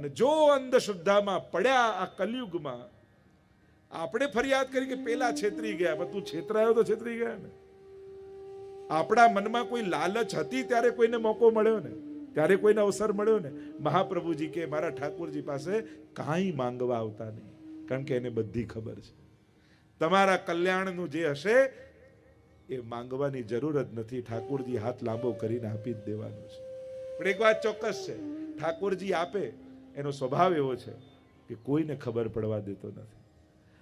અને જો અંધશ્રદ્ધામાં પડ્યા આ કલયુગમાં, આપણે ફરિયાદ કરી કે પેલા છેતરી ગયા, પણ તું છેતરાયો તો છેતરી ગયા ને. આપણા મનમાં કોઈ લાલચ હતી ત્યારે કોઈને મોકો મળ્યો ને? ત્યારે કોઈને અવસર મળ્યો ને? મહાપ્રભુજી કે, મારા ઠાકોરજી પાસે કાંઈ માંગવા આવતા નહીં. કારણ કે એને બધી ખબર છે. તમારા કલ્યાણનું જે હશે, એ માંગવાની જરૂર જ નથી. ઠાકોરજી હાથ લાંબો કરીને આપી જ દેવાનું છે. પણ એક વાત ચોક્કસ છે. ઠાકોરજી આપે એનો સ્વભાવ એવો છે કે કોઈને ખબર પડવા દેતો નથી.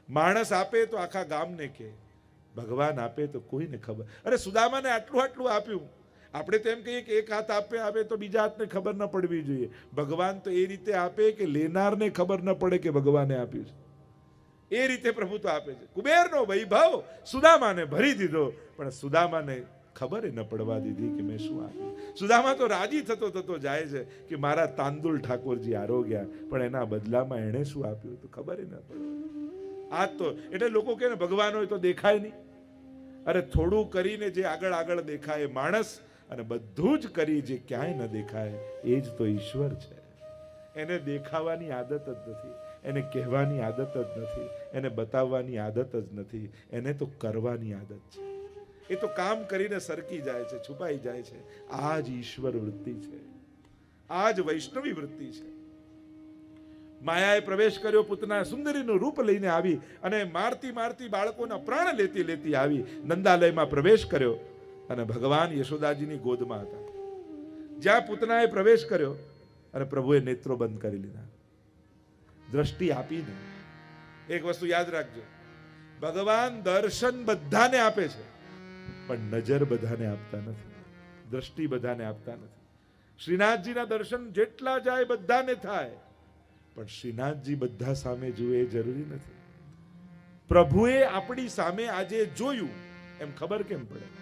માણસ આપે તો આખા ગામને કે ભગવાન આપે તો કોઈને ખબર. અરે સુદામાને આટલું આટલું આપ્યું. આપણે તો એમ કહીએ કે એક હાથ આપે આપે તો બીજા હાથને ખબર ન પડવી જોઈએ. ભગવાન તો એ રીતે આપે કે લેનારને ખબર ન પડે કે ભગવાને આપ્યું છે. એ રીતે પ્રભુ તો આપે છે. કુબેરનો વૈભવ સુદામાને ભરી દીધો, પણ સુદામાને ખબર ન પડવા દીધી કે મેં શું આપ્યું? સુદામા તો રાજી થતો થતો જાય છે કે મારા તાંદુલ ઠાકોરજી આરોગ્યા પણ એના બદલામાં એણે શું આપ્યું તો ખબર ન પડે આ તો, એટલે લોકો કહે ને ભગવાન હોય તો દેખાય નહીં. અરે થોડું કરીને જે આગળ આગળ દેખાય માણસ, અને બધું જ કરી જે ક્યાંય ન દેખાય, એ જ તો ઈશ્વર છે. એને દેખાવાની આદત જ નથી, એને કહેવાની આદત જ નથી, એને બતાવવાની આદત જ નથી, એને તો કરવાની આદત છે. એ તો કામ કરીને સરકી જાય છે, છુપાઈ જાય છે. આ જ ઈશ્વર વૃત્તિ છે. આ જ વૈષ્ણવી વૃત્તિ છે. માયાએ પ્રવેશ કર્યો પૂતના સુંદરીનું રૂપ લઈને આવી અને મારતી મારતી બાળકોના પ્રાણ લેતી લેતી આવી. નંદાલયમાં પ્રવેશ કર્યો અને ભગવાન યશોદાજીની ગોદમાં હતા. જ્યાં પૂતનાએ પ્રવેશ કર્યો અને પ્રભુએ નેત્રો બંધ કરી લીધા. દ્રષ્ટિ આપીને એક વસ્તુ યાદ રાખજો. ભગવાન દર્શન બધાને આપે છે. પણ નજર બધાને આપતા નથી. દ્રષ્ટિ બધાને આપતા નથી. શ્રીનાથજીના દર્શન જેટલા જાય બધાને થાય. પણ શ્રીનાથજી બધા સામે જુએ એ જરૂરી નથી. પ્રભુએ આપણી સામે આજે જોયું, એમ ખબર કેમ પડે?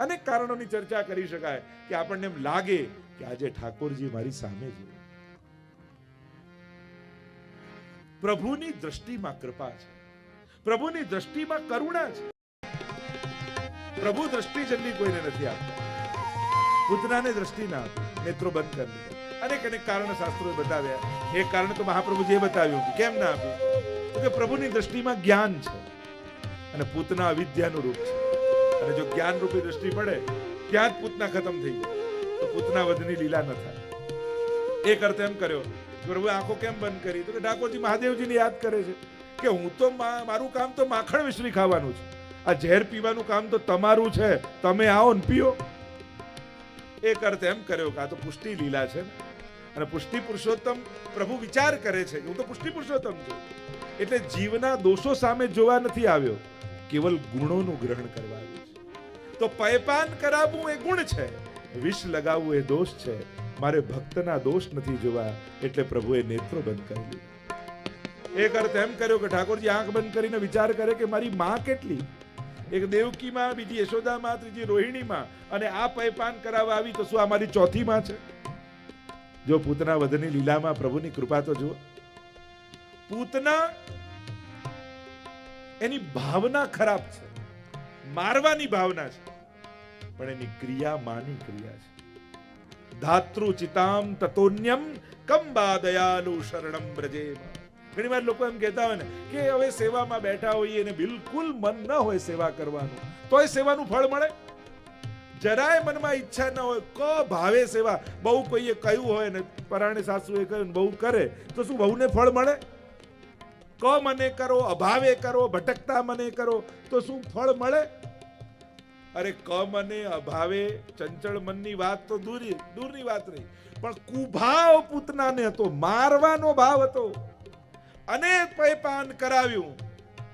અનેક કારણોની ચર્ચા કરી શકાય કે આપણને એમ લાગે કે આજે ઠાકોરજી મારી સામે જોયું પ્રભુની દ્રષ્ટિમાં કૃપા છે. પ્રભુની દ્રષ્ટિમાં કરુણા છે. પ્રભુ દ્રષ્ટિ જલ્દી કોઈને નથી આપતા પૂતનાને દ્રષ્ટિના નેત્રો બંધ કરી દીધા. અનેક અનેક કારણ શાસ્ત્રોએ બતાવ્યા. એક કારણ તો મહાપ્રભુજીએ બતાવ્યું કે કેમ ના આપ્યું તો કે પ્રભુની દ્રષ્ટિમાં જ્ઞાન છે. અને પૂતના અવિદ્યાનું રૂપ છે. અને જો જ્ઞાન રૂપી દ્રષ્ટિ પડે ત્યાં જ પૂતના ખતમ થઈ જાય? તો પૂતના વધની લીલા ન થાય. એક અર્થ એમ કર્યો કે પ્રભુએ આંખો કેમ બંધ કરી? તો કે ડાકોરજી મહાદેવજીને યાદ કરે છે કે હું તો મારું કામ તો માખણ મિશ્રી ખાવાનું છે. આ ઝેર પીવાનું કામ તો તમારું છે. તમે આવો ને પીઓ. એક અર્થ એમ કર્યો કે આ તો પુષ્ટિ લીલા છે. અને પુષ્ટિ પુરુષોત્તમ પ્રભુ વિચાર કરે છે. હું તો પુષ્ટિ પુરુષોત્તમ છું. એટલે જીવના દોષો સામે જોવા નથી આવ્યો. કેવલ ગુણોનું ગ્રહણ કરવા આવ્યો છે. તો પયપાન કરાવવું એ ગુણ છે. વિષ લગાવવું એ દોષ છે. મારે ભક્તના દોષ નથી જોવા. એટલે પ્રભુએ નેત્રો બંધ કરી લીધા એક અર્થ એમ કર્યો કે ઠાકોરજી આંખ બંધ કરીને વિચાર કરે કે મારી માં કેટલી? એક દેવકીમાં, બીજી યશોદામાં ત્રીજી રોહિણીમાં અને આ પૈપાન કરાવવા આવી તો શું આ મારી ચોથી છે? જો પૂતના વધની લીલામાં પ્રભુની કૃપા તો જુઓ. પૂતના એની ભાવના ખરાબ છે. મારવાની ભાવના છે. પણ એની ક્રિયા માની ક્રિયા છે. ધાતૃ ચિતામ તતોન્યમ કંબા દયાલુ શરણમ બ્રજેમ. ઘણી વાર લોકો એમ કહેતા હોય ને કે હવે સેવામાં બેઠા હોઈએ ને બિલકુલ મન ન હોય સેવા કરવાનું. તોય સેવાનું ફળ મળે? જરાય મનમાં ઈચ્છા ન હોય, ક ભાવે સેવા? બહુ કોઈએ કહ્યું હોય ને, પરાણે સાસુએ કહ્યું બહુ કરે, તો શું બહુને ફળ મળે? ક મને કરો, અભાવે કરો, ભટકતા મને કરો, તો શું ફળ મળે? અરે ક મને, અભાવે, ચંચળ મનની વાત તો દૂરી, દૂરની વાત રહી પણ કુભાવ પૂતનાને હતો, મારવાનો ભાવ હતો. અને પૈપાન કરાવ્યું,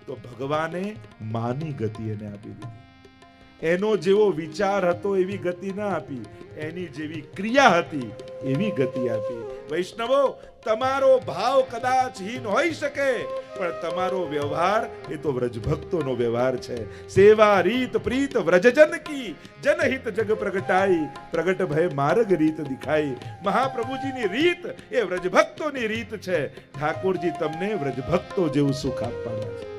તો ભગવાને માની ગતિ એને આપી દીધી. એનો જેવો વિચાર હતો એવી ગતિ ના આપી. એની જેવી ક્રિયા હતી એવી ગતિ આપી. વૈષ્ણવો, તમારો ભાવ કદાચ હીન હોઈ શકે, પણ તમારો વ્યવહાર એ તો વ્રજભક્તોનો વ્યવહાર છે. સેવા રીત પ્રીત વ્રજજન કી, જનહિત જગ પ્રગટાઈ, પ્રગટ ભય માર્ગ રીત દિખાઈ. મહાપ્રભુજીની રીત એ વ્રજભક્તોની રીત છે. ઠાકોરજી તમને વ્રજભક્તો જેવું સુખ આપવાના છે.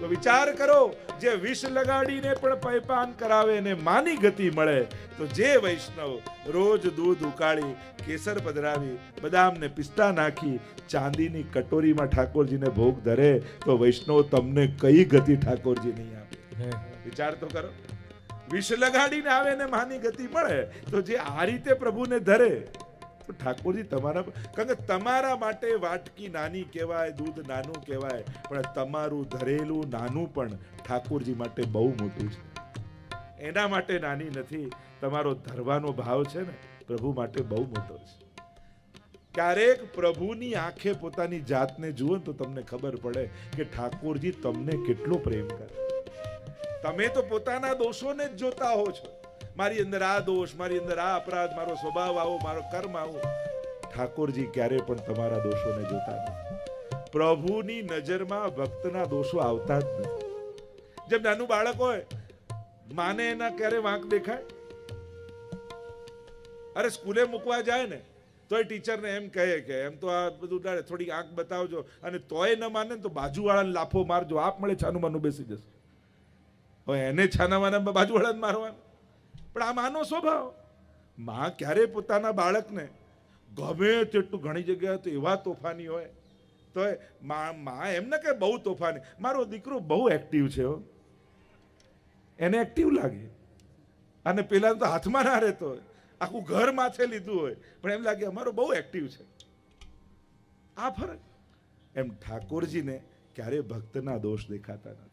તો વિચાર કરો જે વિષ લગાડીને પણ પૈપાન કરાવે ને માની ગતિ મળે તો જે વૈષ્ણવ રોજ દૂધ ઉકાળી કેસર પધરાવી બદામને પિસ્તા નાખી ચાંદીની કટોરીમાં ઠાકોરજીને ભોગ ધરે તો વૈષ્ણવ તમને કઈ ગતિ ઠાકોરજી નહીં આપે? વિચાર તો કરો. વિષ લગાડીને આવે ને માની ગતિ મળે તો જે આ રીતે પ્રભુને ધરે ઠાકોરજી, તમારા કારણ કે તમારા માટે વાટકી નાની કહેવાય, દૂધ નાનું કહેવાય, પણ તમારું ધરેલું નાનું પણ ઠાકોરજી માટે બહુ મોટું છે. એના માટે નાની નથી, તમારો ધરવાનો ભાવ છે ને, પ્રભુ માટે બહુ મોટો છે. ક્યારેક પ્રભુની આંખે પોતાની જાતને જુઓ તો તમને ખબર પડે કે ઠાકોરજી તમને કેટલો પ્રેમ કરે. તમે તો પોતાના દોષોને જ જોતા હો છો. મારી અંદર આ દોષ, મારી અંદર આ અપરાધ, મારો સ્વભાવ, આવો મારો કર્મ, આવો. ઠાકોરજી ક્યારે પણ તમારા દોષોને જોતા નથી. પ્રભુની નજરમાં ભક્તના દોષો આવતા જ નથી. જેમ નાનું બાળક હોય, માને એના ક્યારે વાંક દેખાય? અરે સ્કૂલે મૂકવા જાય ને, તોય ટીચરને એમ કહે કે, એમ તો આ બધું ડાળે થોડી આંખ બતાવજો. અને તોય ન માને તો બાજુવાળાને લાફો મારજો. આપ મળે છાનું માનું બેસી જશે. એને છાના માના બાજુવાળાને મારવાનું? પણ આ માનો સ્વભાવ. માં ક્યારે પોતાના બાળકને ગમે તેટલું ઘણી જગ્યાએ તો એવા તોફાની હોય. તો માં માં એમ ન કે બહુ તોફાની? મારો દીકરો બહુ એક્ટિવ છે એને એક્ટિવ લાગે. અને પેલા તો હાથમાં ના રહેતો હોય. આખું ઘર માથે લીધું હોય. પણ એમ લાગે અમારો બહુ એક્ટિવ છે. આ ફરક. એમ ઠાકોરજીને ક્યારે ભક્તના દોષ દેખાતા નથી.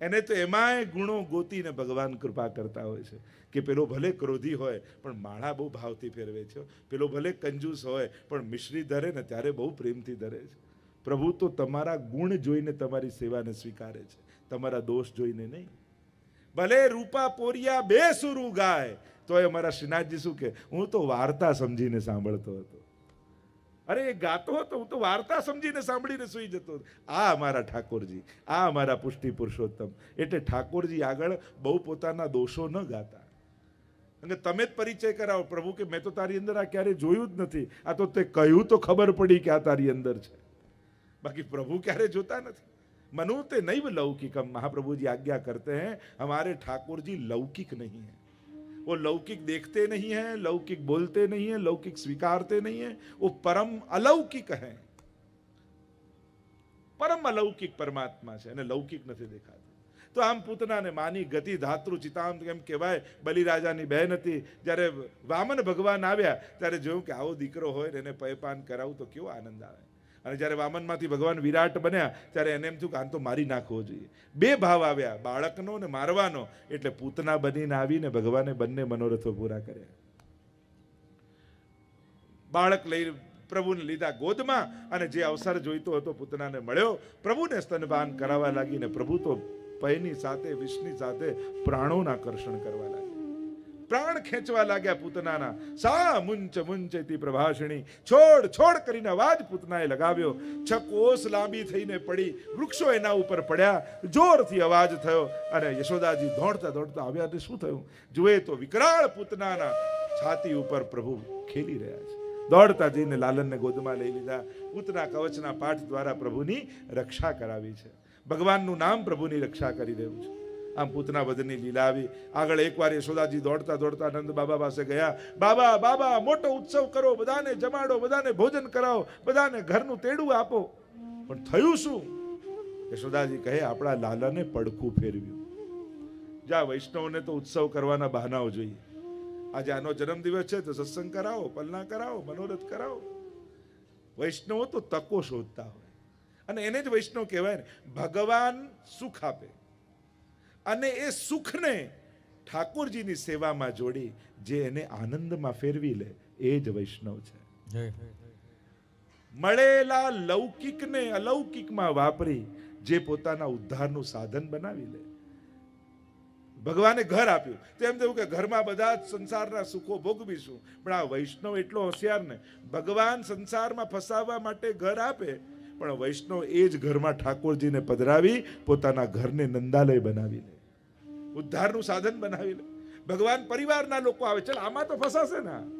એને તો એમાંય ગુણો ગોતીને ભગવાન કૃપા કરતા હોય છે કે પેલો ભલે ક્રોધી હોય, પણ માળા બહુ ભાવથી ફેરવે છે પેલો ભલે કંજૂસ હોય, પણ મિશ્રી ધરે ને ત્યારે બહુ પ્રેમથી ધરે છે. પ્રભુ, તો તમારા ગુણ જોઈને તમારી સેવાને સ્વીકારે છે. તમારા દોષ જોઈને નહીં. ભલે રૂપા પોરિયા બે સુરું ગાય તો એ અમારા શ્રીનાથજી શું કે હું તો વાર્તા સમજીને સાંભળતો હતો. અરે એ ગાતો હતો હું તો વાર્તા સમજીને સાંભળીને સુઈ જતો હતો આ અમારા ઠાકોરજી આ અમારા પુષ્ટિ પુરુષોત્તમ એટલે ઠાકોરજી આગળ બહુ પોતાના દોષો ન ગાતા અને તમે જ પરિચય કરાવો પ્રભુ કે મેં તો તારી અંદર આ ક્યારે જોયું જ નથી આ તો તે કહ્યું તો ખબર પડી કે આ તારી અંદર છે બાકી પ્રભુ ક્યારે જોતા નથી मनु ते नैव लौकिकम महाप्रभु जी आज्ञा करते हैं हमारे ठाकुर जी लौकिक नहीं है वो लौकिक देखते नहीं है लौकिक बोलते नहीं है लौकिक स्वीकारते नहीं है वो परम अलौकिक है પરમ અલૌકિક પરમાત્મા છે અને લૌકિક નથી દેખાતું તો આમ પૂતનાને માની ગતિ ધાતૃ ચિતામ એમ કહેવાય બલિરાજાની બહેન હતી જ્યારે વામન ભગવાન આવ્યા ત્યારે જોયું કે આવો દીકરો હોય ને એને પયપાન કરાવું તો કેવો આનંદ આવે અને જ્યારે વામનમાંથી ભગવાન વિરાટ બન્યા, ત્યારે એને એમ થયું કે આમ તો મારી નાખવો જોઈએ. બે ભાવ આવ્યા, બાળકનો ને મારવાનો. એટલે પૂતના બનીને આવીને ભગવાને બંને મનોરથો પૂરા કર્યા. બાળક લઈ પ્રભુને લીધા ગોદમાં અને જે અવસર જોઈતો હતો પૂતનાને મળ્યો, પ્રભુને સ્તનપાન કરાવવા લાગીને પ્રભુ તો ભયની સાથે, વિષની સાથે પ્રાણોના આકર્ષણ કરવા લાગ્યા. પ્રાણ ખેંચવા લાગ્યા પૂતનાના. સા મુંચ મુંચતી પ્રભાષણી. છોડ છોડ કરીને અવાજ પૂતનાએ લગાવ્યો. છ કોસ લાંબી થઈને પડી. વૃક્ષો એના ઉપર પડ્યા. જોરથી અવાજ થયો. અને યશોદાજી દોડતા દોડતા આવ્યા એટલે શું થયું? જુએ તો વિકરાળ પૂતનાના છાતી ઉપર પ્રભુ ખેલી રહ્યા છે. દોડતા જઈને લાલનને ગોદમાં લઈ લીધા. પૂતના કવચના પાઠ દ્વારા પ્રભુની રક્ષા કરાવી છે. ભગવાનનું નામ પ્રભુની રક્ષા કરી રહ્યું છે. આમ પૂતના વધની લીલા આવી. આગળ એકવાર યશોદાજી દોડતા દોડતા નંદ બાબા પાસે ગયા. બાબા બાબા, મોટો ઉત્સવ કરો, બધાને જમાડો, બધાને ભોજન કરાવો, બધાને ઘરનું તેડું આપો. પણ થયું શું? યશોદાજી કહે, આપણા લાલાને પડખું ફેરવ્યું. જા વૈષ્ણવને તો ઉત્સવ કરવાના બહાનાઓ જોઈએ. આજે આનો જન્મદિવસ છે, તો સત્સંગ કરાવો, પલના કરાવો, મનોરથ કરાવો. વૈષ્ણવો તો તકો શોધતા હોય. અને એને જ વૈષ્ણવ કહેવાય ને, ભગવાન સુખ આપે. અને એ સુખને ઠાકોરજીની સેવામાં જોડી જે એને આનંદમાં ફેરવી લે એ જ વૈષ્ણવ છે. મળેલા લૌકિકને અલૌકિકમાં વાપરી જે પોતાના ઉદ્ધારનું સાધન બનાવી લે. ભગવાને ઘર આપ્યું. તેમ તેવું કે ઘરમાં બધા જ સંસારના સુખો ભોગવીશું. પણ આ વૈષ્ણવ એટલો હોશિયાર ને ભગવાન સંસારમાં ફસાવવા માટે ઘર આપે પણ વૈષ્ણવ એ જ ઘરમાં ઠાકોરજીને પધરાવી પોતાના ઘરને નંદાલય બનાવી લે. ઉદ્ધારનું સાધન બનાવી લે ભગવાન પરિવારના લોકો આવે, ચાલ, આમાં તો ફસાશે ને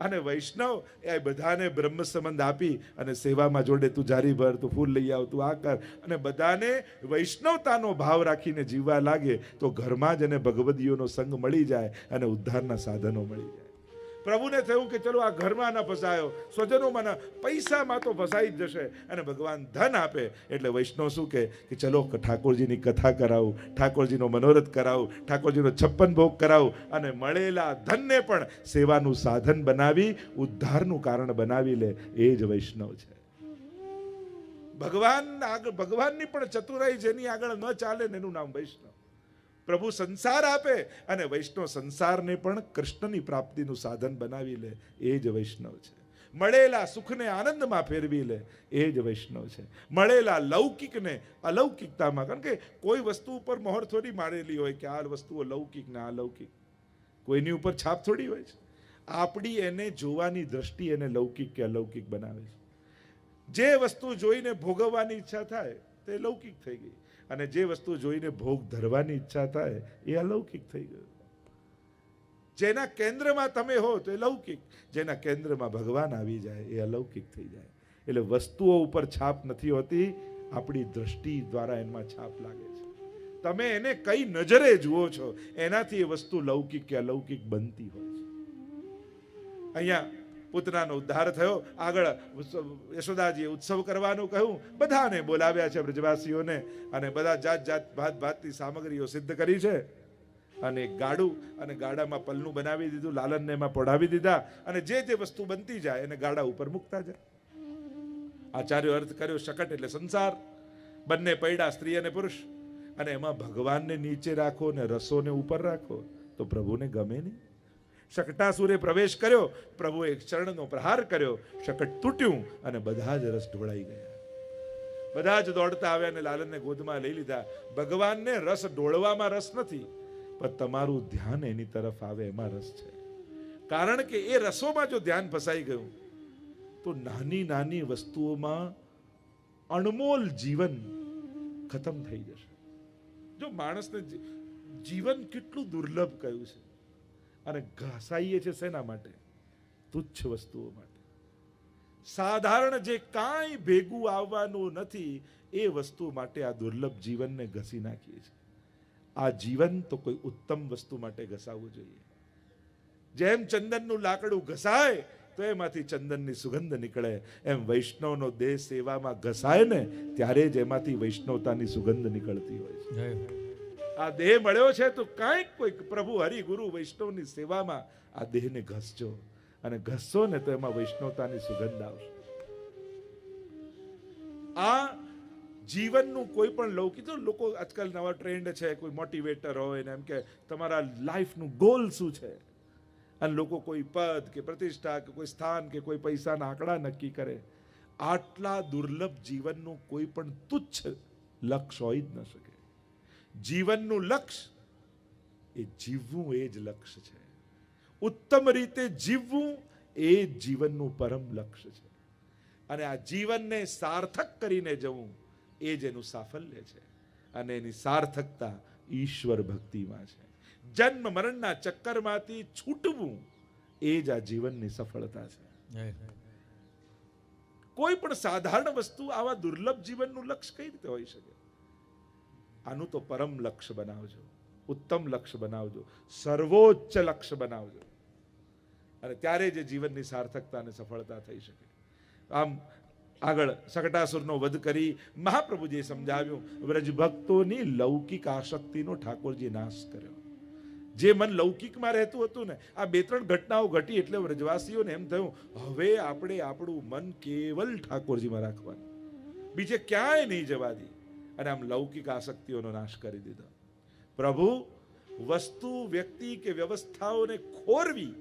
અને વૈષ્ણવ એ બધાને બ્રહ્મ સંબંધ આપી અને સેવામાં જોડે, તું જારી ભર, તું ફૂલ લઈ આવ, તું આ કર. અને બધાને વૈષ્ણવતાનો ભાવ રાખીને જીવવા લાગે, તો ઘરમાં જ એને ભગવદીઓનો સંગ મળી જાય અને ઉદ્ધારના સાધનો મળી જાય. પ્રભુને થયું કે ચલો આ ઘરમાં ન ફસાયો સ્વજનોમાં ન પૈસામાં તો ફસાઈ જ જશે. અને ભગવાન ધન આપે, એટલે વૈષ્ણવ શું કહે કે ચલો ઠાકોરજીની કથા કરાવું, ઠાકોરજીનો મનોરથ કરાવું, ઠાકોરજીનો છપ્પન ભોગ કરાવું અને મળેલા ધનને પણ સેવાનું સાધન બનાવી, ઉદ્ધારનું કારણ બનાવી લે. એ જ વૈષ્ણવ છે. ભગવાન આગળ ભગવાનની પણ ચતુરાઈ જેની આગળ ન ચાલે ને એનું નામ વૈષ્ણવ. પ્રભુ સંસાર આપે અને વૈષ્ણવ સંસારને પણ કૃષ્ણની પ્રાપ્તિનું સાધન બનાવી લે, એ જ વૈષ્ણવ છે. મળેલા સુખને આનંદમાં ફેરવી લે, એ જ વૈષ્ણવ છે. મળેલા લૌકિકને અલૌકિકતામાં, કારણ કે કોઈ વસ્તુ ઉપર મોહર થોડી મારેલી હોય કે આ વસ્તુઓ લૌકિક ને અલૌકિક કોઈની ઉપર છાપ થોડી હોય છે. આપણી એને જોવાની દ્રષ્ટિ એને લૌકિક કે અલૌકિક બનાવે છે. જે વસ્તુ જોઈને ભોગવવાની ઈચ્છા થાય, તે લૌકિક થઈ ગઈ. અને જે વસ્તુ જોઈને ભોગ ધરવાની ઈચ્છા થાય, એ અલૌકિક થઈ ગયું. જેના કેન્દ્રમાં તમે હો તો એ લૌકિક. જેના કેન્દ્રમાં ભગવાન આવી જાય, એ અલૌકિક થઈ જાય. એટલે વસ્તુઓ ઉપર છાપ નથી હોતી, આપણી દ્રષ્ટિ દ્વારા એમાં છાપ લાગે છે. તમે એને કઈ નજરે જુઓ છો, એનાથી એ વસ્તુ લૌકિક કે અલૌકિક બનતી હોય છે. અહીંયા પુતનાનો ઉદ્ધાર થયો. આગળ યશોદાજીએ ઉત્સવ કરવાનું કહ્યું. બધાને બોલાવ્યા છે બ્રજવાસીઓને અને બધા જાત જાત, ભાત ભાતની સામગ્રીઓ સિદ્ધ કરી છે. અને ગાડું અને ગાડામાં પલનું બનાવી દીધું, લાલનને એમાં પડાવી દીધા અને જે જે વસ્તુ બનતી જાય એને ગાડા ઉપર મૂકતા જાય. આચાર્ય અર્થ કર્યો શકટ એટલે સંસાર. બંને પૈડા, સ્ત્રી અને પુરુષ. અને એમાં ભગવાનને નીચે રાખો ને રસોને ઉપર રાખો તો પ્રભુને ગમે નહીં. શકટાસુરે પ્રવેશ કર્યો, પ્રભુએ ચરણનો પ્રહાર કર્યો શકટ તૂટ્યું અને બધા જ રસ ઢોળાઈ ગયા. બધા જ દોડતા આવ્યા અને લાલનને ગોદમાં લઈ લીધા. ભગવાનને રસ ઢોળવામાં રસ નથી, પણ તમારું ધ્યાન એની તરફ આવે એમાં રસ છે. કારણ કે એ રસોમાં જો ધ્યાન ફસાઈ ગયું, તો નાની નાની વસ્તુઓમાં અણમોલ જીવન ખતમ થઈ જશે. જો માણસને જીવન કેટલું દુર્લભ કહ્યું છે. અને ઘસાઈએ છે શેના માટે? તુચ્છ વસ્તુઓ માટે. સાધારણ જે કાંઈ ભેગું આવવાનું નથી, એ વસ્તુ માટે આ દુર્લભ જીવનને ઘસી નાખીએ છીએ. આ જીવન તો કોઈ ઉત્તમ વસ્તુ માટે ઘસાવવું જોઈએ. જેમ ચંદનનું લાકડું ઘસાય, તો એમાંથી ચંદનની સુગંધ નીકળે. એમ વૈષ્ણવનો દેહ સેવામાં ઘસાય ને, ત્યારે જ એમાંથી વૈષ્ણવતાની સુગંધ નીકળતી હોય છે. આ દેહ મળ્યો છે તો કાંઈક કોઈક પ્રભુ હરિ ગુરુ વૈષ્ણવની સેવામાં આ દેહને ઘસજો અને ઘસશો ને તો એમાં વૈષ્ણવતાની સુગંધ આવશે. આ જીવનનું કોઈ પણ લૌકિક લોકો આજકાલ નવા ટ્રેન્ડ છે, કોઈ મોટિવેટર હોય ને એમ કે તમારા લાઈફનું ગોલ શું છે? અને લોકો કોઈ પદ કે પ્રતિષ્ઠા કે કોઈ સ્થાન કે કોઈ પૈસાના આંકડા નક્કી કરે. આટલા દુર્લભ જીવનનું કોઈ પણ તુચ્છ લક્ષ્ય હોય જ ન શકે. જીવનનું લક્ષ્ય એ જીવવું એ જ લક્ષ્ય છે. ઉત્તમ રીતે જીવવું એ જ જીવનનું પરમ લક્ષ્ય છે. અને આ જીવનને સાર્થક કરીને જવું એ જ એનું સાફલ્ય છે. અને એની સાર્થકતા ઈશ્વર ભક્તિમાં છે. જન્મ મરણના ચક્કરમાંથી છૂટવું એ જ આ જીવનની સફળતા છે. કોઈ પણ સાધારણ વસ્તુ આવા દુર્લભ જીવનનું લક્ષ્ય કઈ રીતે હોઈ શકે? આનું તો પરમ લક્ષ્ય બનાવજો, ઉત્તમ લક્ષ્ય બનાવજો, સર્વોચ્ચ લક્ષ્ય બનાવજો. અને ત્યારે જે જીવનની સાર્થકતા અને સફળતા થઈ શકે. આમ આગળ સકટાસુરનો વધ કરી મહાપ્રભુજીએ સમજાવ્યું વ્રજ ભક્તોની લૌકિક આશક્તિનો ઠાકોરજી નાશ કર્યો. જે મન લૌકિકમાં રહેતું હતું ને, આ બે ત્રણ ઘટનાઓ ઘટી એટલે વ્રજવાસીઓને એમ થયું, હવે આપણે આપણું મન કેવલ ઠાકોરજીમાં રાખવાનું. બીજે ક્યાંય નહીં જવા દી. અને આમ લૌકિક આસક્તિઓનો નાશ કરી દીધો. પ્રભુ, વસ્તુ, વ્યક્તિ કે વ્યવસ્થાઓને ખોરવી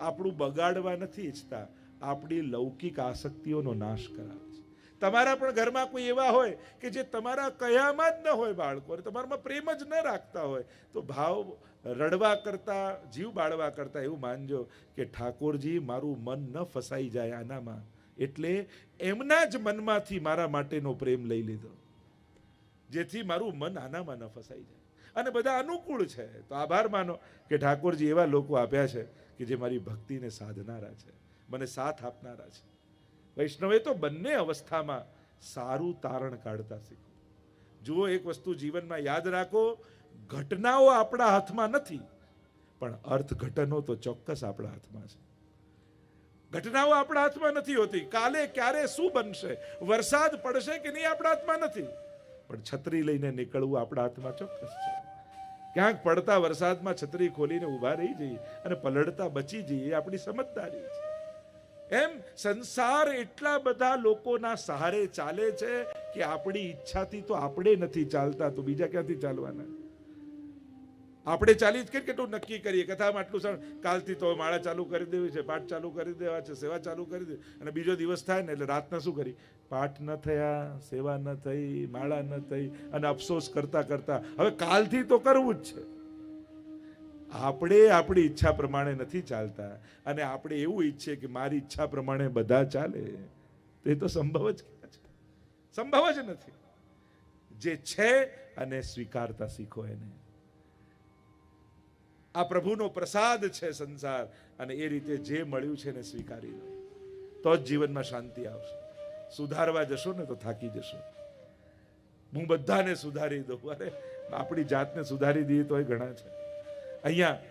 આપણું બગાડવા નથી ઈચ્છતા, આપણી લૌકિક આસક્તિઓનો નાશ કરાવે છે. તમારા પણ ઘરમાં કોઈ એવા હોય કે જે તમારા કયામાં જ ન હોય બાળકો તમારામાં પ્રેમ જ ન રાખતા હોય, તો ભાવ રડવા કરતા, જીવ બાળવા કરતા એવું માનજો કે ઠાકોરજી, મારું મન ન ફસાઈ જાય આનામાં. એટલે એમના જ મનમાંથી મારા માટેનો પ્રેમ લઈ લીધો. જેથી મારું મન આનામાં ન ફસાઈ જાય. અને બધા અનુકૂળ છે. તો આભાર માનો કે ઠાકોરજી એવા લોકો આપ્યા છે કે જે મારી ભક્તિને સાધનારા છે. મને સાથ આપનારા છે. વૈષ્ણવે તો બંને અવસ્થામાં સારું તારણ કાઢતા શીખવું જુઓ, એક વસ્તુ જીવનમાં યાદ રાખો, ઘટનાઓ આપણા હાથમાં નથી, પણ અર્થઘટનો તો ચોક્કસ આપણા હાથમાં છે. ઘટનાઓ આપણા હાથમાં નથી હોતી. કાલે ક્યારે શું બનશે? વરસાદ પડશે કે નહીં આપણા હાથમાં નથી? પણ છત્રી લઈને નીકળવું આપણા હાથમાં ચોક્કસ છે. ક્યાંક પડતા વરસાદમાં છત્રી ખોલીને ઊભા રહી જઈએ અને પલળતા બચી જઈએ આપણી સમજદારી છે. એમ સંસાર એટલા બધા લોકોના સહારે ચાલે છે કે આપણી ઈચ્છાથી તો આપણે નથી ચાલતા, તો બીજા ક્યાંથી ચાલવાના? આપણે ચાલી જ કેટલું નક્કી કરીએ, કથામાં આટલું સર કાલથી તો માળા ચાલુ કરી દેવી છે, પાઠ ચાલુ કરી દેવા છે, સેવા ચાલુ કરી દે, અને બીજો દિવસ થાય ને એટલે રાતના શું કરી પાઠ ન થયા, સેવા ન થઈ, માળા ન થઈ અને અફસોસ કરતા કરતા. હવે કાલથી તો કરવું જ છે. આપણે આપણી ઈચ્છા પ્રમાણે નથી ચાલતા અને આપણે એવું ઈચ્છીએ કે મારી ઈચ્છા પ્રમાણે બધા ચાલે. તે તો સંભવ જ ક્યાં છે? સંભવ જ નથી. જે છે અને સ્વીકારતા શીખો એને. આ પ્રભુનો પ્રસાદ છે સંસાર અને એ રીતે જે મળ્યું છે એને સ્વીકારી લો. તો જ જીવનમાં શાંતિ આવશે. સુધારવા જશો ને તો થાકી જશો. હું બધાને સુધારી દઉં. અરે, આપણી જાતને સુધારી દઈએ તોય ઘણા છે. અહીંયા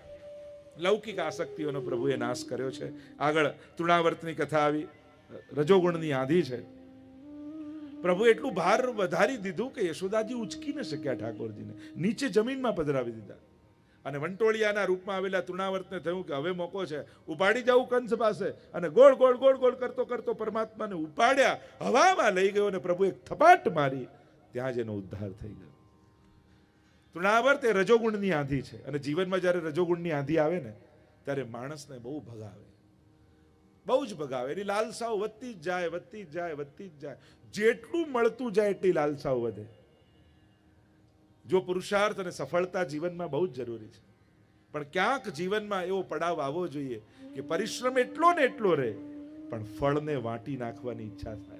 લૌકિક આસક્તિઓનો પ્રભુએ નાશ કર્યો છે. આગળ તૃણાવર્તની કથા આવી. રજોગુણની આંધી છે. પ્રભુ એટલું ભાર વધારી દીધું કે યશોદાજી ઉચકી ન શક્યા ઠાકોરજીને. નીચે જમીનમાં પધરાવી દીધા. અને વંટોળિયાના રૂપમાં આવેલા તૃણાવર્તને થયું કે હવે મોકો છે. ઉપાડી જવું કંસ પાસે. અને ગોળ ગોળ ગોળ ગોળ કરતો કરતો પરમાત્માને ઉપાડ્યા. હવામાં લઈ ગયો અને પ્રભુએ થપાટ મારી. ત્યાં જ એનો ઉદ્ધાર થઈ ગયો. તૃણાવર્ત એ રજોગુણની આંધી છે. અને જીવનમાં જ્યારે રજોગુણની આંધી આવે ને, ત્યારે માણસને બહુ ભગાવે. બહુ જ ભગાવે. એની લાલસાઓ વધતી જ જાય, વધતી જ જાય, વધતી જ જાય. જેટલું મળતું જાય, એટલી લાલસાઓ વધે. જો પુરુષાર્થ અને સફળતા જીવનમાં બહુ જ જરૂરી છે. પણ ક્યાંક જીવનમાં એવો પડાવ આવવો જોઈએ કે પરિશ્રમ એટલો ને એટલો રહે, પણ ફળને વાંટી નાખવાની ઈચ્છા થાય.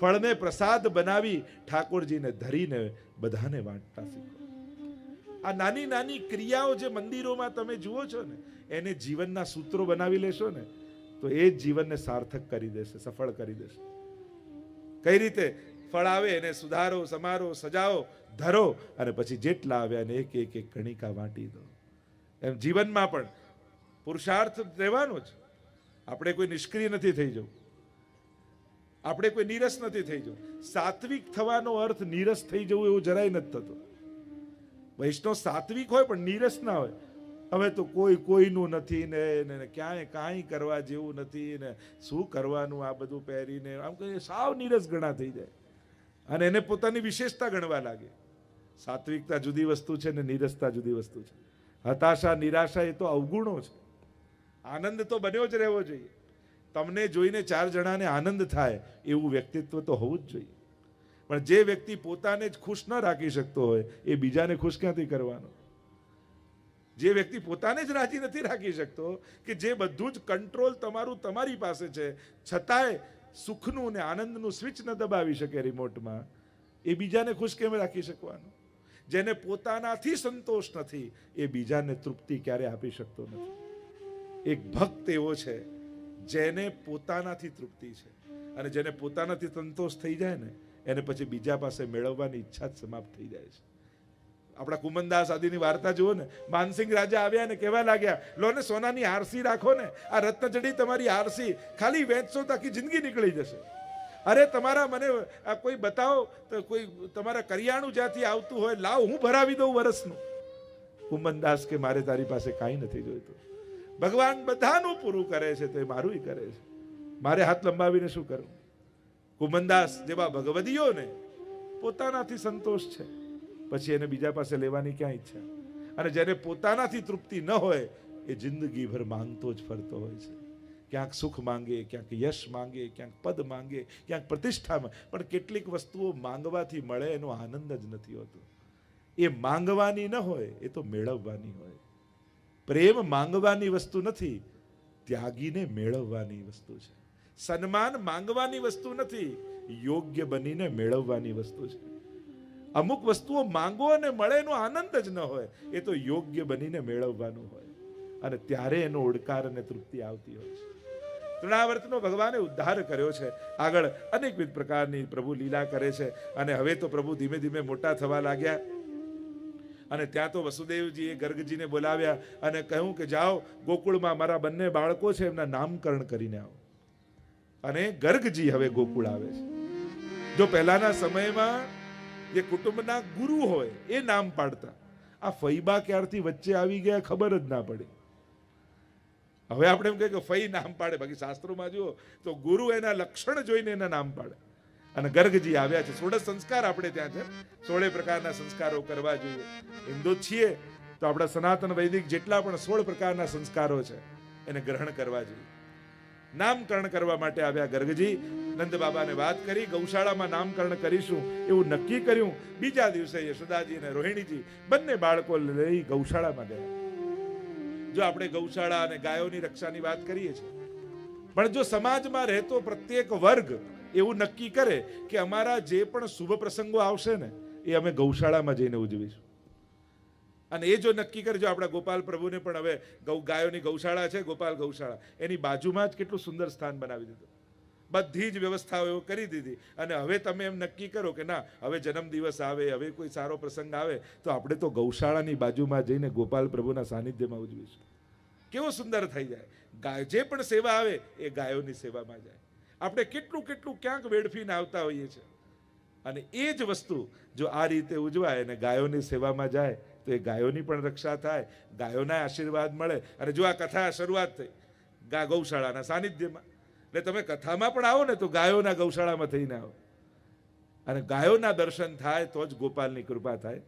ફળને પ્રસાદ બનાવી ઠાકોરજીને ધરીને બધાને વાંટતા શીખો. આ નાની નાની ક્રિયાઓ જે મંદિરોમાં તમે જુઓ છો ને, એને જીવનના સૂત્રો બનાવી લેશો ને, તો એ જ જીવનને સાર્થક કરી દેશે, સફળ કરી દેશે. કઈ રીતે? ફળ આવે એને સુધારો, સમારો સજાવો ધરો અને પછી જેટલા આવ્યા એને એક એક એક કણિકા વાંટી દો. એમ જીવનમાં પણ પુરુષાર્થ રહેવાનો જ. આપણે કોઈ નિષ્ક્રિય નથી થઈ જવું. આપણે કોઈ નીરસ નથી થઈ જવું. સાત્વિક થવાનો અર્થ નીરસ થઈ જવું એવું જરાય નથી થતો. વૈષ્ણવ સાત્વિક હોય પણ નીરસ ના હોય. હવે તો કોઈ કોઈનું નથી ને ક્યાંય કાંઈ કરવા જેવું નથી ને શું કરવાનું આ બધું પહેરીને? આમ કહીએ સાવ નીરસ ગણા થઈ જાય. અને એને પોતાની વિશેષતા ગણવા લાગે. સાત્વિકતા જુદી વસ્તુ છે ને નીરસતા જુદી વસ્તુ છે. હતાશા, નિરાશા એ તો અવગુણો છે. આનંદ તો બન્યો જ રહેવો જોઈએ. તમને જોઈને ચાર જણાને આનંદ થાય, એવું વ્યક્તિત્વ તો હોવું જ જોઈએ. પણ જે વ્યક્તિ પોતાને જ ખુશ ન રાખી શકતો હોય, એ બીજાને ખુશ ક્યાંથી કરવાનો? જે વ્યક્તિ પોતાને જ રાજી નથી રાખી શકતો, કે જે બધું જ કંટ્રોલ તમારું તમારી પાસે છે, છતાંય સુખનું અને આનંદનું સ્વિચ ન દબાવી શકે રિમોટમાં, એ બીજાને ખુશ કેમ રાખી શકવાનું? જેને પોતાનાથી સંતોષ નથી, એ બીજાને તૃપ્તિ ક્યારે આપી શકતો નથી. એક ભક્ત એવો છે, જેને પોતાનાથી તૃપ્તિ છે. અને જેને પોતાનાથી સંતોષ થઈ જાય ને, એને પછી બીજા પાસે મેળવવાની ઈચ્છા જ સમાપ્ત થઈ જાય છે. આપણા કુમનદાસ આદિની વાર્તા જુઓ ને, માનસિંહ રાજા આવ્યા ને કહેવા લાગ્યા, લો ને સોનાની આરસી રાખો ને, આ રત્નજડી તમારી આરસી, ખાલી વેચશો તાકી જિંદગી નીકળી જશે. અરે તમારા મને, આ કોઈ બતાવો, તો કોઈ તમારા કરિયાણું જ્યાંથી આવતું હોય, લાવ, હું ભરાવી દઉં વરસનું. કુમનદાસ કે, મારે તારી પાસે કાંઈ નથી જોઈતું. ભગવાન બધાનું પૂરું કરે છે, તો એ મારું કરે છે. મારે હાથ લંબાવીને શું કરવું કુમનદાસ જેવા ભગવદીઓને પોતાનાથી સંતોષ છે. પછી એને બીજા પાસે લેવાની ક્યાં ઈચ્છા? અને જેને પોતાનાથી તૃપ્તિ ન હોય, એ જિંદગીભર માંગતો જ ફરતો હોય છે. ક્યાંક સુખ માંગે, ક્યાંક યશ માંગે, ક્યાંક પદ માંગે, ક્યાંક પ્રતિષ્ઠા પણ કેટલીક વસ્તુઓ માંગવાથી મળે એનો આનંદ જ નથી હોતો. એ માંગવાની ન હોય, એ તો મેળવવાની હોય. પ્રેમ માંગવાની વસ્તુ નથી, ત્યાગીને મેળવવાની વસ્તુ છે. સન્માન માંગવાની વસ્તુ નથી, યોગ્ય બનીને મેળવવાની વસ્તુ છે. અમુક વસ્તુઓ માંગો અને મળે એનો આનંદ જ ન હોય. એ તો યોગ્ય બનીને મેળવવાનું હોય. અને ત્યારે એનો ઓડકાર અને તૃપ્તિ આવતી હોય છે. તૃણાવર્તનો ભગવાને ઉદ્ધાર કર્યો છે. આગળ અનેકવિધ પ્રકારની પ્રભુ લીલા કરે છે. અને હવે તો પ્રભુ ધીમે ધીમે મોટા થવા લાગ્યા. અને ત્યાં તો વસુદેવજીએ ગર્ગજીને બોલાવ્યા અને કહ્યું કે જાઓ, ગોકુળમાં મારા બંને બાળકો છે, એમના નામકરણ કરીને આવો. અને ગર્ગજી હવે ગોકુળ આવે છે. જો પહેલાના સમયમાં જે કુટુંબના ગુરુ હોય, એ નામ પાડતા. આ ફૈબા ક્યારથી વચ્ચે આવી ગયા ખબર જ ના પડી. હવે આપણે એમ કહીએ કે ફઈ નામ પાડે. બાકી શાસ્ત્રોમાં જુઓ તો ગુરુ એના લક્ષણ જોઈને એના નામ પાડે. અને ગર્ગજી આવ્યા છે. સોળ સંસ્કાર આપણે ત્યાં છે. સોળે પ્રકારના સંસ્કારો કરવા જોઈએ. હિન્દુ છીએ, તો આપણા સનાતન વૈદિક જેટલા પણ સોળ પ્રકારના સંસ્કારો છે, એને ગ્રહણ કરવા જોઈએ. નામકરણ કરવા માટે આવ્યા ગર્ગજી. નંદ બાબાને વાત કરી, ગૌશાળામાં નામકરણ કરીશું, એવું નક્કી કર્યું. બીજા દિવસે યશોદાજી અને રોહિણીજી બંને બાળકો લઈ ગૌશાળામાં ગયા. જો આપણે ગૌશાળા અને ગાયોની રક્ષાની વાત કરીએ છીએ, પણ જો સમાજમાં રહેતો પ્રત્યેક વર્ગ એવું નક્કી કરે કે અમારા જે પણ શુભ પ્રસંગો આવશે ને, એ અમે ગૌશાળામાં જઈને ઉજવીશું. અને એ જો નક્કી કરે, જો આપણા ગોપાલ પ્રભુને પણ હવે ગૌ ગાયોની ગૌશાળા છે, ગોપાલ ગૌશાળા, એની બાજુમાં જ કેટલું સુંદર સ્થાન બનાવી દીધું. બધી જ વ્યવસ્થાઓ એવો કરી દીધી. અને હવે તમે એમ નક્કી કરો કે ના, હવે જન્મદિવસ આવે, હવે કોઈ સારો પ્રસંગ આવે, તો આપણે તો ગૌશાળાની બાજુમાં જઈને ગોપાલ પ્રભુના સાનિધ્યમાં ઉજવીશું. કેવો સુંદર થઈ જાય. ગાય જે પણ સેવા આવે, એ ગાયોની સેવામાં જાય. આપણે કેટલું કેટલું ક્યાંક વેડફીને આવતા હોઈએ છીએ. અને એ જ વસ્તુ જો આ રીતે ઉજવાય અને ગાયોની સેવામાં જાય, તો એ ગાયોની પણ રક્ષા થાય, ગાયોના આશીર્વાદ મળે. અને જો આ કથા શરૂઆત થઈ, ગા ગૌશાળાના સાનિધ્યમાં એટલે તમે કથામાં પણ આવો ને તો ગાયોના ગૌશાળામાં થઈને આવો. અને ગાયોના દર્શન થાય તો જ ગોપાલની કૃપા થાય.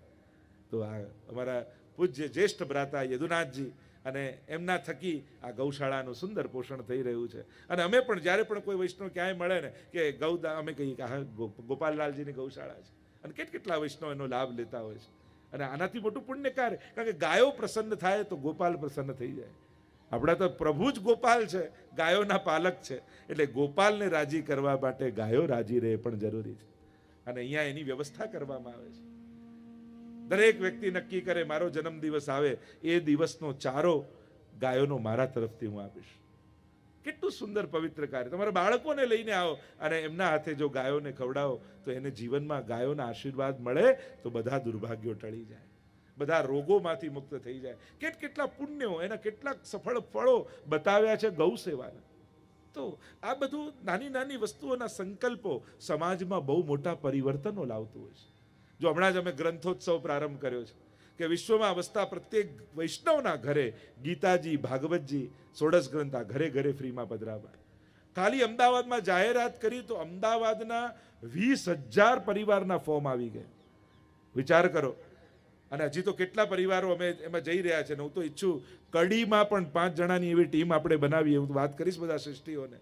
તો આ અમારા પૂજ્ય જ્યેષ્ઠ ભ્રાતા યદુનાથજી અને એમના થકી આ ગૌશાળાનું સુંદર પોષણ થઈ રહ્યું છે. અને અમે પણ જ્યારે પણ કોઈ વૈષ્ણવ ક્યાંય મળે ને કે ગૌદા અમે કહીએ કે હા ગોપાલલાલજીની ગૌશાળા છે. અને કેટ કેટલા વૈષ્ણવ એનો લાભ લેતા હોય છે. અને આનાથી મોટું પુણ્ય કાર્ય કારણ કે ગાયો પ્રસન્ન થાય તો ગોપાલ પ્રસન્ન થઈ જાય. આપણા તો પ્રભુ જ ગોપાલ છે, ગાયોના પાલક છે. એટલે ગોપાલને રાજી કરવા માટે ગાયો રાજી રહે પણ જરૂરી છે. અને અહીંયા એની વ્યવસ્થા કરવામાં આવે છે. દરેક વ્યક્તિ નક્કી કરે, મારો જન્મદિવસ આવે, એ દિવસનો ચારો ગાયોનો મારા તરફથી હું આપીશ. કેટલું સુંદર પવિત્ર કાર્ય. તમારા બાળકોને લઈને આવો અને એમના હાથે જો ગાયોને ખવડાવો, તો એને જીવનમાં ગાયોના આશીર્વાદ મળે, તો બધા દુર્ભાગ્યો ટળી જાય. બધા રોગોમાંથી મુક્ત થઈ જાય. કેટ કેટલા પુણ્યો, એના કેટલાક સફળ ફળો બતાવ્યા છે ગૌ સેવાના. તો આ બધું નાની નાની વસ્તુઓના સંકલ્પો સમાજમાં બહુ મોટા પરિવર્તનો લાવતું હોય છે. જો હમણાં જ અમે ગ્રંથોત્સવ પ્રારંભ કર્યો છે કે વિશ્વમાં વસતા પ્રત્યેક વૈષ્ણવના ઘરે ગીતાજી, ભાગવતજી, સોડસ ગ્રંથા ઘરે ઘરે ફ્રીમાં પધરાવા ખાલી અમદાવાદમાં જાહેરાત કરી તો અમદાવાદના વીસ હજાર પરિવારના ફોર્મ આવી ગયા. વિચાર કરો અને હજી તો કેટલા પરિવારો અમે એમાં જઈ રહ્યા છે હું તો ઈચ્છું કડીમાં પણ પાંચ જણાની એવી ટીમ આપણે બનાવીએ. હું વાત કરીશ બધા સૃષ્ટિઓને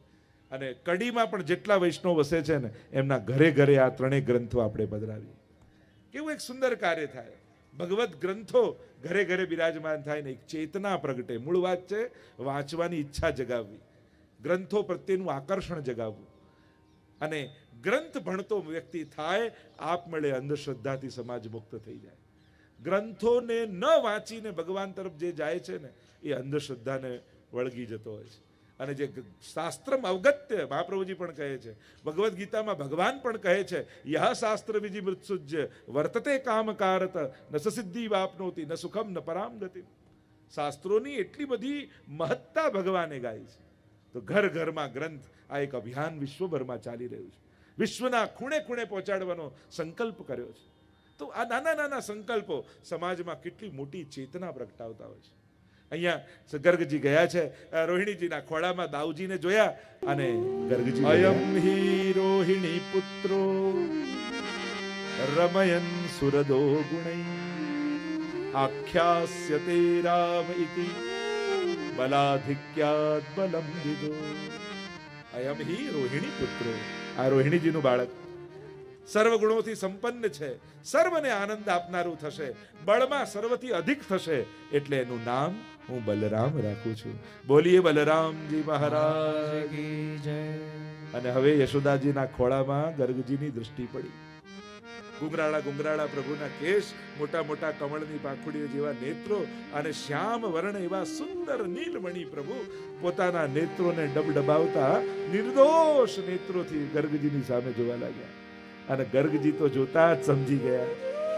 અને કડીમાં પણ જેટલા વૈષ્ણવ વસે છે ને, એમના ઘરે ઘરે આ ત્રણેય ગ્રંથો આપણે પધરાવીએ. કેવું એક સુંદર કાર્ય થાય. ભગવત ગ્રંથો ઘરે ઘરે બિરાજમાન થાય ને એક ચેતના પ્રગટે. મૂળ વાત છે વાંચવાની ઈચ્છા જગાવવી. ગ્રંથો પ્રત્યેનું આકર્ષણ જગાવવું. અને ગ્રંથ ભણતો વ્યક્તિ થાય આપમેળે અંધશ્રદ્ધાથી સમાજ મુક્ત થઈ જાય. ગ્રંથોને ન વાંચીને ભગવાન તરફ જે જાય છે ને, એ અંધશ્રદ્ધાને વળગી જતો હોય છે. અને જે શાસ્ત્રમ અવગત્ય, મહાપ્રભુજી પણ કહે છે. ભગવદ્ ગીતામાં ભગવાન પણ કહે છે, યહ શાસ્ત્ર વિધિ મૃત્સુજ્ય, વર્તતે કામકારત ન સસિદ્ધિ વાપનોતી, ન સુખમ, ન પરામ ગતિ શાસ્ત્રોની એટલી બધી મહત્તા ભગવાને ગાઈ છે. તો ઘર ઘરમાં ગ્રંથ, આ એક અભિયાન વિશ્વભરમાં ચાલી રહ્યું છે. વિશ્વના ખૂણે ખૂણે પહોંચાડવાનો સંકલ્પ કર્યો છે. તો આ નાના નાના સંકલ્પો સમાજમાં કેટલી મોટી ચેતના પ્રગટાવતા હોય છે. અહીંયા ગર્ગજી ગયા છે. રોહિણીજીના ખોળામાં દાઉજીને જોયા અને ગર્ગજી અયમ હિ રોહિણી પુત્રો રમયન સુરદો ગુણૈ આખ્યાસ્યતે રામ ઇતિ બલાધિક્યાત બલમ વિદો. અયમ હિ રોહિણી પુત્રો. આ રોહિણીજીનું બાળક સર્વ ગુણોથી સંપન્ન છે. સર્વને આનંદ આપનારું થશે. બળમાં સર્વથી અધિક થશે. એટલે એનું નામ હું બલરામ રાખું છું. બોલીએ બલરામજી મહારાજ. અને હવે યશોદાજીના ખોળામાં ગર્ગજીની દ્રષ્ટિ પડી. ગુંગરાળા ગુંગરાળા પ્રભુના કેશ, મોટા મોટા કમળની પાંખુડીઓ જેવા નેત્રો અને શ્યામ વર્ણ એવા સુંદર નીલમણી પ્રભુ પોતાના નેત્રોને ડબડબાવતા નિર્દોષ નેત્રોથી ગર્ગજીની સામે જોવા લાગ્યા. અને ગર્ગજી તો જોતા જ સમજી ગયા.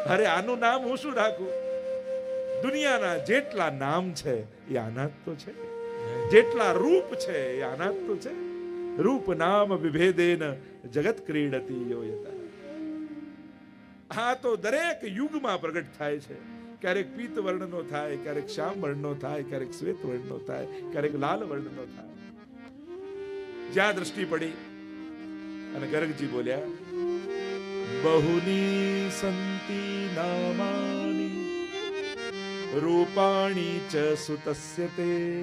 અરે, આનું નામ હું શું રાખું? દુનિયાના જેટલા નામ છે એ આના તો છે. જેટલા રૂપ છે એ આના તો છે. રૂપ નામ વિભેદેન જગત ક્રીડતી યોયતા. આ તો દરેક યુગમાં પ્રગટ થાય છે. ક્યારેક પીત વર્ણનો થાય, ક્યારેક શ્યામ વર્ણનો થાય, ક્યારેક શ્વેત વર્ણનો થાય, ક્યારેક લાલ વર્ણનો થાય. જ્યાં દ્રષ્ટિ પડી અને ગર્ગજી બોલ્યા बहूनि सन्ति नामानि। रूपाणि च सुतस्य ते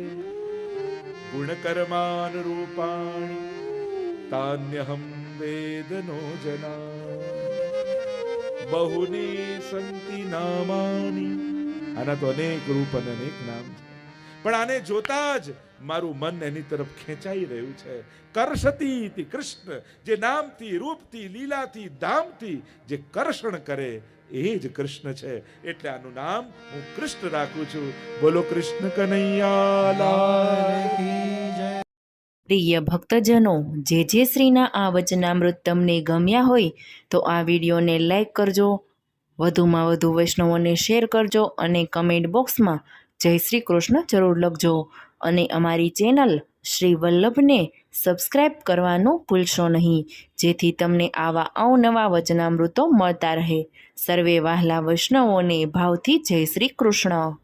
गुणकर्मानुरूपाणि तान्यहं वेद नो जना। बहूनि सन्ति नामानि। अनद् अनेकरूपन् अनेक नाम। પણ આને જોતા જ મારું મન એની તરફ ખેંચાઈ રહ્યું છે. કર્ષતી ઇતિ કૃષ્ણ, જે નામથી, રૂપથી, લીલાથી, ધામથી જે કર્ષણ કરે, એ જ કૃષ્ણ છે. એટલે આનું નામ હું કૃષ્ણ રાખું છું. બોલો કૃષ્ણ કનૈયા પ્રિય ભક્તજનો, જે જે શ્રીના આ વચનામૃત તમને ગમ્યા હોય, તો આ વિડીયોને લાઈક કરજો. વધુમાં વધુ વૈષ્ણવોને શેર કરજો અને કમેન્ટ બોક્સમાં જય શ્રી કૃષ્ણ. જરૂર લખજો. અને અમારી ચેનલ શ્રી વલ્લભને સબસ્ક્રાઈબ કરવાનું ભૂલશો નહીં. જેથી તમને આવા અવનવા વચનામૃતો મળતા રહે. સર્વે વહાલા વૈષ્ણવોને ભાવથી જય શ્રી કૃષ્ણ.